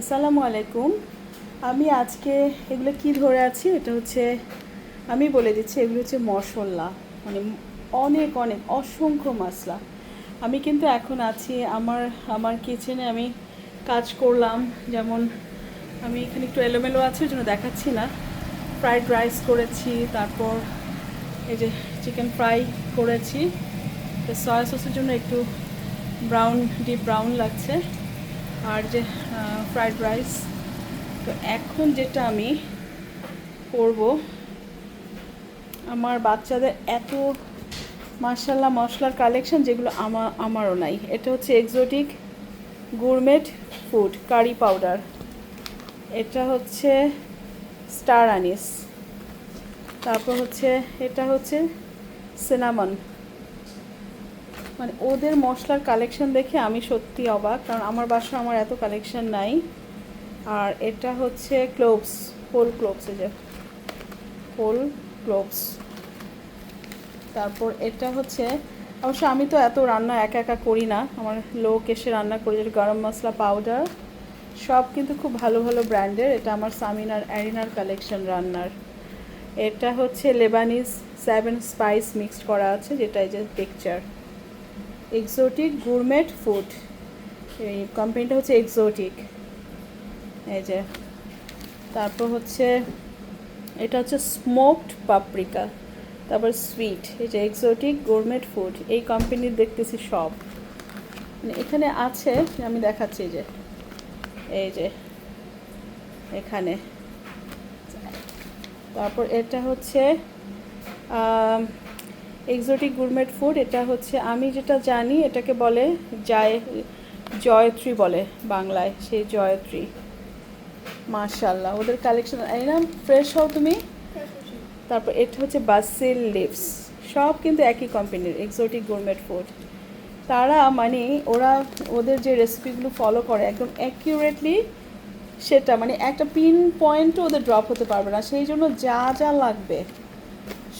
আসসালামু আলাইকুম। আমি আজকে এগুলো কি ধরে আছি? এটা হচ্ছে, আমি বলে দিচ্ছি, এগুলো হচ্ছে মশলা। মানে অনেক অনেক, অসংখ্য মশলা। আমি কিন্তু এখন আছি আমার আমার কিচেনে আমি কাজ করলাম। যেমন আমি এখানে একটু এলোমেলো আছে, ওই জন্য দেখাচ্ছি না। ফ্রাইড রাইস করেছি, তারপর এই যে চিকেন ফ্রাই করেছি। সয়া সসের জন্য একটু ব্রাউন ডিপ ব্রাউন লাগছে। আর যে ফ্রাইড রাইস তো এখন যেটা আমি করব, আমার বাচ্চাদের এত মার্শাল্লাহ মশলার কালেকশন যেগুলো আমার আমারও নাই। এটা হচ্ছে exotic gourmet food curry powder এটা হচ্ছে স্টার আনিস তারপর হচ্ছে, এটা হচ্ছে সিনামন মানে ওদের মশলার কালেকশন দেখে আমি সত্যি অবাক, কারণ আমার বাসা আমার এত কালেকশন নাই। আর এটা হচ্ছে ক্লোভস হোল ক্লোভস এই যে। হোল ক্লোভস তারপর এটা হচ্ছে, অবশ্য আমি তো এত রান্না একা একা করি না। আমার লোক এসে রান্না করি গরম মশলা পাউডার সব কিন্তু খুব ভালো ভালো ব্র্যান্ডের এটা আমার সামিনার অ্যারিনার কালেকশন রান্নার। এটা হচ্ছে লেবানিজ সেভেন স্পাইস মিক্সড করা আছে, যেটা এই যে পিকচার এক্সোটিক গুরমেট ফুড এই কোম্পানিটা হচ্ছে এক্সোটিক এই যে, তারপর হচ্ছে, এটা হচ্ছে স্মোকড পাপরিকা তারপর সুইট এই যে এক্সোটিক গোরমেট ফুড এই কোম্পানির দেখতেছি সব। মানে এখানে আছে, আমি দেখাচ্ছি যে, এই যে, এখানে। তারপর এটা হচ্ছে এক্সোটিক গুরমেট ফুড এটা হচ্ছে, আমি যেটা জানি, এটাকে বলে জয়, জয়ত্রী বলে বাংলায়, সেই জয়ত্রী। মাশাল্লাহ ওদের কালেকশন না ফ্রেশ হও তুমি। তারপর এটা হচ্ছে বাসিল লিভস সব কিন্তু একই কোম্পানির এক্সোটিক গোরমেট ফুড তারা মানে ওরা ওদের যে রেসিপিগুলো ফলো করে একদম অ্যাকিউরেটলি সেটা মানে একটা পিন পয়েন্টও ওদের ড্রপ হতে পারবে না। সেই জন্য যা যা লাগবে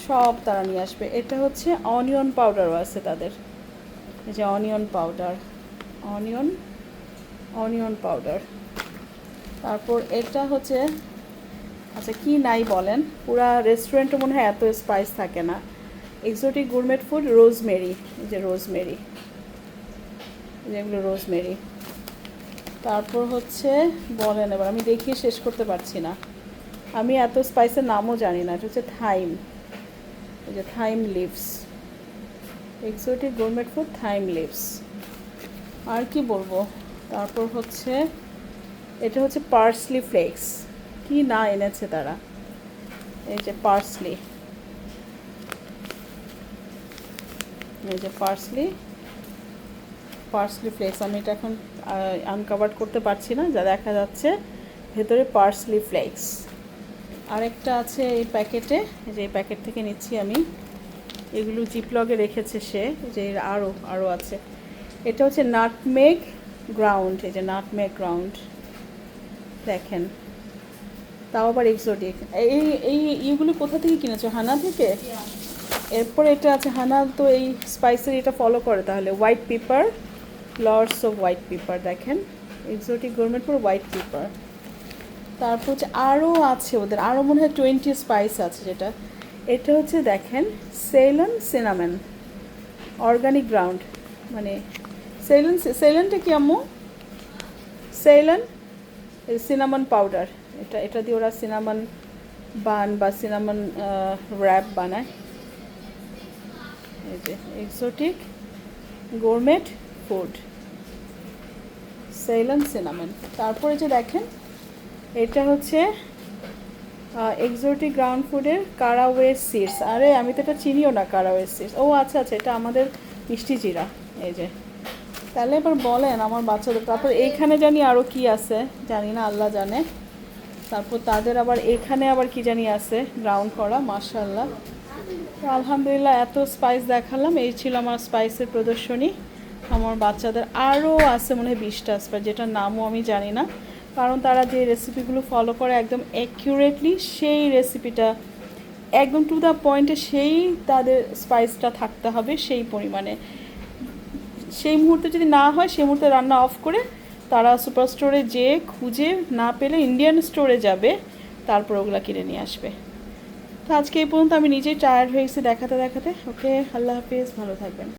সব তারা নিয়ে আসবে। এটা হচ্ছে অনিয়ন পাউডারও আছে তাদের। এই যে onion powder onion onion powder তারপর এটা হচ্ছে আচ্ছা কি নাই বলেন? পুরা রেস্টুরেন্টে মনে হয় এত স্পাইস থাকে না। এক্সোটিক গুরমেট ফুড রোজমেরি যে রোজমেরি যেগুলো রোজমেরি তারপর হচ্ছে, বলেন এবার, আমি দেখিয়ে শেষ করতে পারছি না। আমি এত স্পাইসের নামও জানি না, এটা হচ্ছে থাইম এই যে thyme leaves exotic gourmet food thyme leaves আর কি বলব? তারপর হচ্ছে, এটা হচ্ছে পার্সলি ফ্লেক্স কি না এনেছে তারা? এই যে পার্সলি এই যে পার্সলি পার্সলি ফ্লেক্স আমি এটা এখন আনকাভার করতে পারছি না, যা দেখা যাচ্ছে, ভেতরে পার্সলি ফ্লেক্স আরেকটা আছে এই প্যাকেটে যে প্যাকেট থেকে নিচ্ছি আমি। এগুলো জিপলগে রেখেছে সে যে আরও আরও আছে। এটা হচ্ছে নাটমেগ গ্রাউন্ড এই যে নাটমেগ গ্রাউন্ড দেখেন। তাও আবার এক্সোটিক এই এই ইগুলো কোথা থেকে কিনেছো? হানা থেকে? এরপর এটা আছে, হানা তো এই স্পাইসের এটা ফলো করে তাহলে। White pepper lords of white pepper দেখেন। এক্সোটিক গভর্নমেন্ট হোয়াইট পেপার তারপর হচ্ছে আরও আছে ওদের আরও মনে হয় টোয়েন্টি স্পাইস আছে যেটা। এটা হচ্ছে দেখেন সেলন সিনামেন অর্গানিক গ্রাউন্ড মানে সেলন সেলনটা কি আম্মু? সেলন সিনামন পাউডার এটা এটা দিয়ে ওরা সিনামন বান বা সিনামন র্যাপ বানায়। এই যে exotic gourmet food Ceylon cinnamon তারপরে যে দেখেন এটা হচ্ছে এক্সোটিক গ্রাউন্ড ফুডের কারাওয়ে সিডস আরে, আমি তো এটা চিনিও না কারাওয়ে সিডস ও আচ্ছা আচ্ছা এটা আমাদের মিষ্টি জিরা। এই যে। তাহলে এবার বলেন আমার বাচ্চাদের। তারপর এইখানে জানি আরও কি আছে? জানি না, আল্লাহ জানে। তারপর তাদের আবার এখানে আবার কি জানি আছে? গ্রাউন্ড করা মাশাল্লাহ তো আলহামদুলিল্লাহ, এত স্পাইস দেখালাম। এই ছিল আমার স্পাইসের প্রদর্শনী। আমার বাচ্চাদের আরও আছে মনে হয় বিশটা স্পাইস যেটার নামও আমি জানি না। কারণ তারা যে রেসিপিগুলো ফলো করে একদম অ্যাকিউরেটলি সেই রেসিপিটা একদম টু দ্য পয়েন্টে সেই তাদের স্পাইসটা থাকতে হবে সেই পরিমাণে। সেই মুহূর্তে যদি না হয়, সেই মুহূর্তে রান্না অফ করে তারা সুপার স্টোরে যেয়ে খুঁজে না পেলে ইন্ডিয়ান স্টোরে যাবে, তারপর ওগুলো কিনে নিয়ে আসবে। তো আজকে এই পর্যন্ত আমি নিজেই টায়ার্ড হয়ে গেছি দেখাতে দেখাতে। ওকে আল্লাহ হাফিজ, ভালো থাকবেন।